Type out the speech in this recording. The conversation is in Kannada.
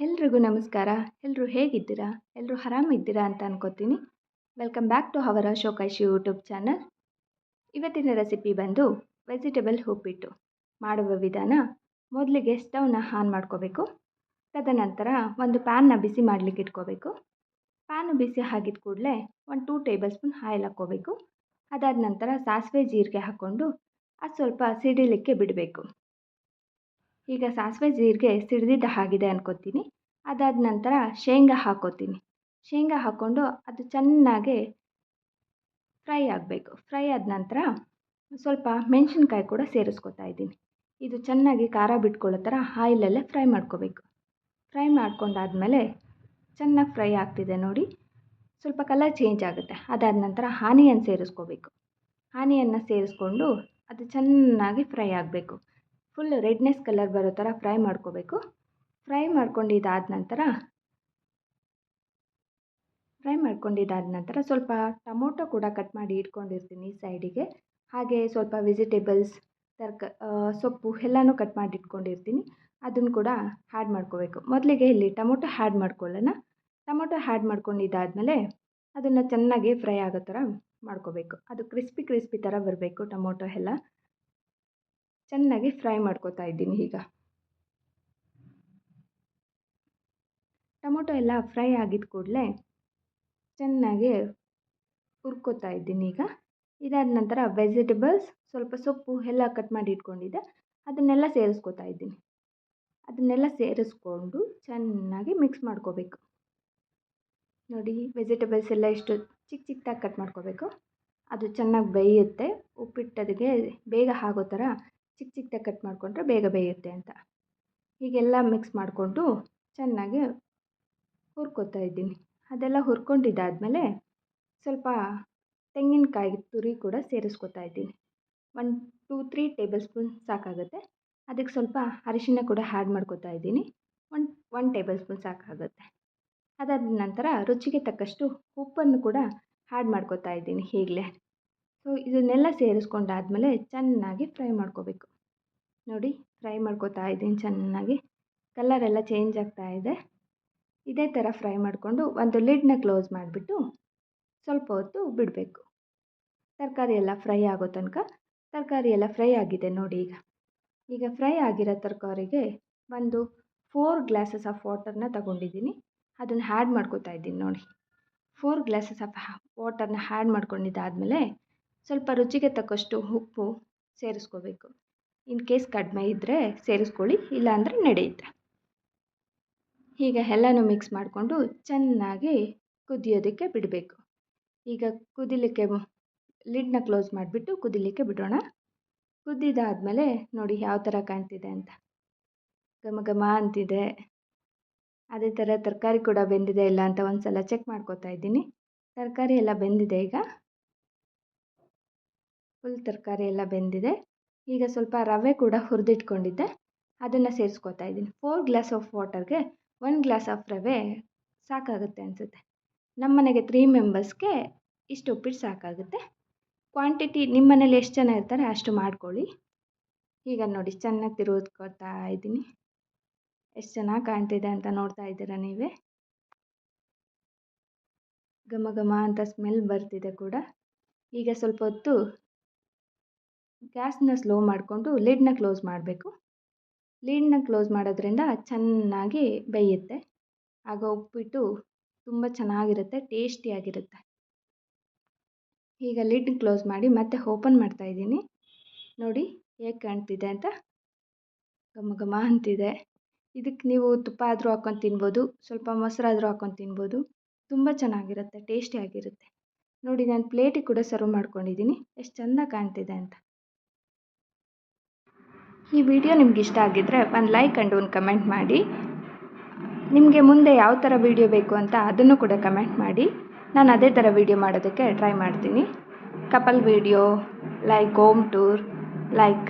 ಎಲ್ರಿಗೂ ನಮಸ್ಕಾರ. ಎಲ್ಲರೂ ಹೇಗಿದ್ದೀರಾ? ಎಲ್ಲರೂ ಆರಾಮಿದ್ದೀರಾ ಅಂತ ಅನ್ಕೋತೀನಿ. ವೆಲ್ಕಮ್ ಬ್ಯಾಕ್ ಟು ಅವರ ಶೋಕಾಶಿ ಯೂಟ್ಯೂಬ್ ಚಾನಲ್ ಇವತ್ತಿನ ರೆಸಿಪಿ ಬಂದು ವೆಜಿಟೇಬಲ್ ಉಪ್ಪಿಟ್ಟು. ಮಾಡುವ ವಿಧಾನ ಮೊದಲಿಗೆ ಸ್ಟವ್ನ ಆನ್ ಮಾಡ್ಕೋಬೇಕು. ತದನಂತರ ಒಂದು ಪ್ಯಾನ್ನ ಬಿಸಿ ಮಾಡಲಿಕ್ಕೆ ಇಟ್ಕೋಬೇಕು. ಪ್ಯಾನು ಬಿಸಿ ಆಗಿದ ಕೂಡಲೇ ಒಂದು ಟೂ ಟೇಬಲ್ ಸ್ಪೂನ್ ಆಯಿಲ್ ಹಾಕ್ಕೋಬೇಕು. ಅದಾದ ನಂತರ ಸಾಸಿವೆ ಜೀರಿಗೆ ಹಾಕ್ಕೊಂಡು ಅದು ಸ್ವಲ್ಪ ಸಿಡಿಲಿಕ್ಕೆ ಬಿಡಬೇಕು. ಈಗ ಸಾಸಿವೆ ಜೀರಿಗೆ ಸಿಡಿದಿದ್ದ ಹಾಗಿದೆ ಅನ್ಕೋತೀನಿ. ಅದಾದ ನಂತರ ಶೇಂಗಾ ಹಾಕೋತೀನಿ. ಶೇಂಗಾ ಹಾಕ್ಕೊಂಡು ಅದು ಚೆನ್ನಾಗಿ ಫ್ರೈ ಆಗಬೇಕು. ಫ್ರೈ ಆದ ನಂತರ ಸ್ವಲ್ಪ ಮೆಣಸಿನ್ಕಾಯಿ ಕೂಡ ಸೇರಿಸ್ಕೊತಾ ಇದ್ದೀನಿ. ಇದು ಚೆನ್ನಾಗಿ ಖಾರ ಬಿಟ್ಕೊಳ್ಳೋ ಥರ ಆಯಿಲಲ್ಲೇ ಫ್ರೈ ಮಾಡ್ಕೋಬೇಕು. ಫ್ರೈ ಮಾಡ್ಕೊಂಡಾದಮೇಲೆ ಚೆನ್ನಾಗಿ ಫ್ರೈ ಆಗ್ತಿದೆ ನೋಡಿ. ಸ್ವಲ್ಪ ಕಲರ್ ಚೇಂಜ್ ಆಗುತ್ತೆ. ಅದಾದ ನಂತರ ಆನಿಯನ್ ಸೇರಿಸ್ಕೋಬೇಕು. ಆನಿಯನ್ನ ಸೇರಿಸ್ಕೊಂಡು ಅದು ಚೆನ್ನಾಗಿ ಫ್ರೈ ಆಗಬೇಕು. ಫುಲ್ ರೆಡ್ನೆಸ್ ಕಲರ್ ಬರೋ ಥರ ಫ್ರೈ ಮಾಡ್ಕೋಬೇಕು. ಫ್ರೈ ಮಾಡ್ಕೊಂಡಿದ್ದಾದ ನಂತರ ಫ್ರೈ ಮಾಡ್ಕೊಂಡಿದ್ದಾದ ನಂತರ ಸ್ವಲ್ಪ ಟೊಮೊಟೊ ಕೂಡ ಕಟ್ ಮಾಡಿ ಇಟ್ಕೊಂಡಿರ್ತೀನಿ ಸೈಡಿಗೆ. ಹಾಗೆ ಸ್ವಲ್ಪ ವೆಜಿಟೇಬಲ್ಸ್, ತರ್ಕ ಸೊಪ್ಪು ಎಲ್ಲನೂ ಕಟ್ ಮಾಡಿ ಇಟ್ಕೊಂಡಿರ್ತೀನಿ. ಅದನ್ನು ಕೂಡ ಹ್ಯಾಡ್ ಮಾಡ್ಕೋಬೇಕು. ಮೊದಲಿಗೆ ಇಲ್ಲಿ ಟೊಮೊಟೊ ಹ್ಯಾಡ್ ಮಾಡ್ಕೊಳ್ಳೋಣ. ಟೊಮೊಟೊ ಹ್ಯಾಡ್ ಮಾಡ್ಕೊಂಡಿದ್ದಾದಮೇಲೆ ಅದನ್ನು ಚೆನ್ನಾಗಿ ಫ್ರೈ ಆಗೋ ಥರ ಮಾಡ್ಕೋಬೇಕು. ಅದು ಕ್ರಿಸ್ಪಿ ಕ್ರಿಸ್ಪಿ ಥರ ಬರಬೇಕು ಟೊಮೊಟೊ ಎಲ್ಲ. ಚೆನ್ನಾಗಿ ಫ್ರೈ ಮಾಡ್ಕೋತಾ ಇದ್ದೀನಿ ಈಗ. ಟೊಮೊಟೊ ಎಲ್ಲ ಫ್ರೈ ಆಗಿದ ಕೂಡಲೇ ಚೆನ್ನಾಗಿ ಹುರ್ಕೋತಾ ಇದ್ದೀನಿ ಈಗ. ಇದಾದ ನಂತರ ವೆಜಿಟೇಬಲ್ಸ್ ಸ್ವಲ್ಪ ಸೊಪ್ಪು ಎಲ್ಲ ಕಟ್ ಮಾಡಿ ಇಟ್ಕೊಂಡಿದ್ದೆ. ಅದನ್ನೆಲ್ಲ ಸೇರಿಸ್ಕೋತಾ ಇದ್ದೀನಿ. ಅದನ್ನೆಲ್ಲ ಸೇರಿಸ್ಕೊಂಡು ಚೆನ್ನಾಗಿ ಮಿಕ್ಸ್ ಮಾಡ್ಕೋಬೇಕು. ನೋಡಿ ವೆಜಿಟೇಬಲ್ಸ್ ಎಲ್ಲ ಎಷ್ಟು ಚಿಕ್ಕ ಚಿಕ್ಕದಾಗಿ ಕಟ್ ಮಾಡ್ಕೋಬೇಕು. ಅದು ಚೆನ್ನಾಗಿ ಬೇಯುತ್ತೆ. ಉಪ್ಪಿಟ್ಟದಿಗೆ ಬೇಗ ಆಗೋ ಥರ ಚಿಕ್ಕ ಚಿಕ್ಕದಾಗಿ ಕಟ್ ಮಾಡಿಕೊಂಡ್ರೆ ಬೇಗ ಬೇಯುತ್ತೆ ಅಂತ. ಹೀಗೆಲ್ಲ ಮಿಕ್ಸ್ ಮಾಡಿಕೊಂಡು ಚೆನ್ನಾಗಿ ಹುರ್ಕೊತಾ ಇದ್ದೀನಿ. ಅದೆಲ್ಲ ಹುರ್ಕೊಂಡಿದ್ದಾದಮೇಲೆ ಸ್ವಲ್ಪ ತೆಂಗಿನಕಾಯಿ ತುರಿ ಕೂಡ ಸೇರಿಸ್ಕೊತಾ ಇದ್ದೀನಿ. One two three tablespoon ಸಾಕಾಗುತ್ತೆ. ಅದಕ್ಕೆ ಸ್ವಲ್ಪ ಅರಿಶಿನ ಕೂಡ ಹ್ಯಾಡ್ ಮಾಡ್ಕೋತಾ ಇದ್ದೀನಿ. ಒನ್ ಒನ್ ಟೇಬಲ್ ಸ್ಪೂನ್ ಸಾಕಾಗುತ್ತೆ. ಅದಾದ ನಂತರ ರುಚಿಗೆ ತಕ್ಕಷ್ಟು ಉಪ್ಪನ್ನು ಕೂಡ ಹ್ಯಾಡ್ ಮಾಡ್ಕೋತಾ ಇದ್ದೀನಿ ಈಗಲೇ ಸೊ, ಇದನ್ನೆಲ್ಲ ಸೇರಿಸ್ಕೊಂಡಾದಮೇಲೆ ಚೆನ್ನಾಗಿ ಫ್ರೈ ಮಾಡ್ಕೋಬೇಕು. ನೋಡಿ, ಫ್ರೈ ಮಾಡ್ಕೋತಾ ಇದ್ದೀನಿ ಚೆನ್ನಾಗಿ. ಕಲರೆಲ್ಲ ಚೇಂಜ್ ಆಗ್ತಾ ಇದೆ. ಇದೇ ಥರ ಫ್ರೈ ಮಾಡಿಕೊಂಡು ಒಂದು ಲಿಡ್ನ ಕ್ಲೋಸ್ ಮಾಡಿಬಿಟ್ಟು ಸ್ವಲ್ಪ ಹೊತ್ತು ಬಿಡಬೇಕು. ತರಕಾರಿ ಎಲ್ಲ ಫ್ರೈ ಆಗೋ ತನಕ ತರಕಾರಿ ಎಲ್ಲ ಫ್ರೈ ಆಗಿದೆ ನೋಡಿ ಈಗ. ಈಗ ಫ್ರೈ ಆಗಿರೋ ತರಕಾರಿಗೆ ಒಂದು ಫೋರ್ ಗ್ಲಾಸಸ್ ಆಫ್ ವಾಟರ್ನ ತಗೊಂಡಿದ್ದೀನಿ. ಅದನ್ನು ಹ್ಯಾಡ್ ಮಾಡ್ಕೋತಾ ಇದ್ದೀನಿ ನೋಡಿ. ಫೋರ್ ಗ್ಲಾಸಸ್ ಆಫ್ ವಾಟರ್ನ ಹ್ಯಾಡ್ ಮಾಡ್ಕೊಂಡಿದ್ದಾದಮೇಲೆ ಸ್ವಲ್ಪ ರುಚಿಗೆ ತಕ್ಕಷ್ಟು ಉಪ್ಪು ಸೇರಿಸ್ಕೋಬೇಕು. ಇನ್ ಕೇಸ್ ಕಡಿಮೆ ಇದ್ದರೆ ಸೇರಿಸ್ಕೊಳ್ಳಿ, ಇಲ್ಲಾಂದರೆ ನಡೆಯುತ್ತೆ. ಈಗ ಎಲ್ಲನೂ ಮಿಕ್ಸ್ ಮಾಡಿಕೊಂಡು ಚೆನ್ನಾಗಿ ಕುದಿಯೋದಕ್ಕೆ ಬಿಡಬೇಕು. ಈಗ ಕುದಿಲಿಕ್ಕೆ ಲಿಡ್ನ ಕ್ಲೋಸ್ ಮಾಡಿಬಿಟ್ಟು ಕುದಿಲಿಕ್ಕೆ ಬಿಡೋಣ. ಕುದ್ದಿದಾದಮೇಲೆ ನೋಡಿ ಯಾವ ಥರ ಕಾಣ್ತಿದೆ ಅಂತ. ಘಮ ಘಮ ಅಂತಿದೆ. ಅದೇ ಥರ ತರಕಾರಿ ಕೂಡ ಬೆಂದಿದೆ ಇಲ್ಲ ಅಂತ ಒಂದು ಸಲ ಚೆಕ್ ಮಾಡ್ಕೋತಾ ಇದ್ದೀನಿ. ತರಕಾರಿ ಎಲ್ಲ ಬೆಂದಿದೆ ಈಗ. ಫುಲ್ ತರಕಾರಿ ಎಲ್ಲ ಬೆಂದಿದೆ. ಈಗ ಸ್ವಲ್ಪ ರವೆ ಕೂಡ ಹುರಿದಿಟ್ಕೊಂಡಿದ್ದೆ. ಅದನ್ನು ಸೇರಿಸ್ಕೊತಾ ಇದ್ದೀನಿ. ಫೋರ್ ಗ್ಲಾಸ್ ಆಫ್ ವಾಟರ್ಗೆ ಒನ್ ಗ್ಲಾಸ್ ಆಫ್ ರವೆ ಸಾಕಾಗುತ್ತೆ ಅನಿಸುತ್ತೆ. ನಮ್ಮ ಮನೆಗೆ ತ್ರೀ ಮೆಂಬರ್ಸ್ಗೆ ಇಷ್ಟು ಉಪ್ಪಿಟ್ಟು ಸಾಕಾಗುತ್ತೆ. ಕ್ವಾಂಟಿಟಿ ನಿಮ್ಮ ಮನೇಲಿ ಎಷ್ಟು ಜನ ಇರ್ತಾರೆ ಅಷ್ಟು ಮಾಡ್ಕೊಳ್ಳಿ. ಈಗ ನೋಡಿ, ಚೆನ್ನಾಗಿ ತಿರುಗಿಸ್ಕೊತಾ ಇದ್ದೀನಿ. ಎಷ್ಟು ಚೆನ್ನಾಗಿ ಕಾಣ್ತಿದೆ ಅಂತ ನೋಡ್ತಾ ಇದ್ದೀರಾ ನೀವೇ? ಘಮ ಘಮ ಅಂತ ಸ್ಮೆಲ್ ಬರ್ತಿದೆ ಕೂಡ. ಈಗ ಸ್ವಲ್ಪ ಹೊತ್ತು ಗ್ಯಾಸ್ನ ಸ್ಲೋ ಮಾಡಿಕೊಂಡು ಲಿಡ್ನ ಕ್ಲೋಸ್ ಮಾಡಬೇಕು. ಲಿಡ್ನ ಕ್ಲೋಸ್ ಮಾಡೋದ್ರಿಂದ ಚೆನ್ನಾಗಿ ಬೇಯುತ್ತೆ. ಆಗ ಉಪ್ಪಿಟ್ಟು ತುಂಬ ಚೆನ್ನಾಗಿರುತ್ತೆ, ಟೇಸ್ಟಿಯಾಗಿರುತ್ತೆ. ಈಗ ಲಿಡ್ ಕ್ಲೋಸ್ ಮಾಡಿ ಮತ್ತೆ ಓಪನ್ ಮಾಡ್ತಾಯಿದ್ದೀನಿ ನೋಡಿ ಹೇಗೆ ಕಾಣ್ತಿದೆ ಅಂತ. ಘಮ ಘಮ ಅಂತಿದೆ. ಇದಕ್ಕೆ ನೀವು ತುಪ್ಪ ಆದರೂ ಹಾಕ್ಕೊಂಡು ತಿನ್ಬೋದು, ಸ್ವಲ್ಪ ಮೊಸರಾದರೂ ಹಾಕ್ಕೊಂಡು ತಿನ್ಬೋದು. ತುಂಬ ಚೆನ್ನಾಗಿರುತ್ತೆ, ಟೇಸ್ಟಿಯಾಗಿರುತ್ತೆ. ನೋಡಿ, ನಾನು ಪ್ಲೇಟಿಗೆ ಕೂಡ ಸರ್ವ್ ಮಾಡ್ಕೊಂಡಿದ್ದೀನಿ. ಎಷ್ಟು ಚೆಂದ ಕಾಣ್ತಿದೆ ಅಂತ. ಈ ವಿಡಿಯೋ ನಿಮ್ಗೆ ಇಷ್ಟ ಆಗಿದ್ದರೆ ಒಂದು ಲೈಕ್ ಆ್ಯಂಡ್ ಒಂದು ಕಮೆಂಟ್ ಮಾಡಿ. ನಿಮಗೆ ಮುಂದೆ ಯಾವ ಥರ ವೀಡಿಯೋ ಬೇಕು ಅಂತ ಅದನ್ನು ಕೂಡ ಕಮೆಂಟ್ ಮಾಡಿ. ನಾನು ಅದೇ ಥರ ವೀಡಿಯೋ ಮಾಡೋದಕ್ಕೆ ಟ್ರೈ ಮಾಡ್ತೀನಿ. Couple video, like, home tour, like.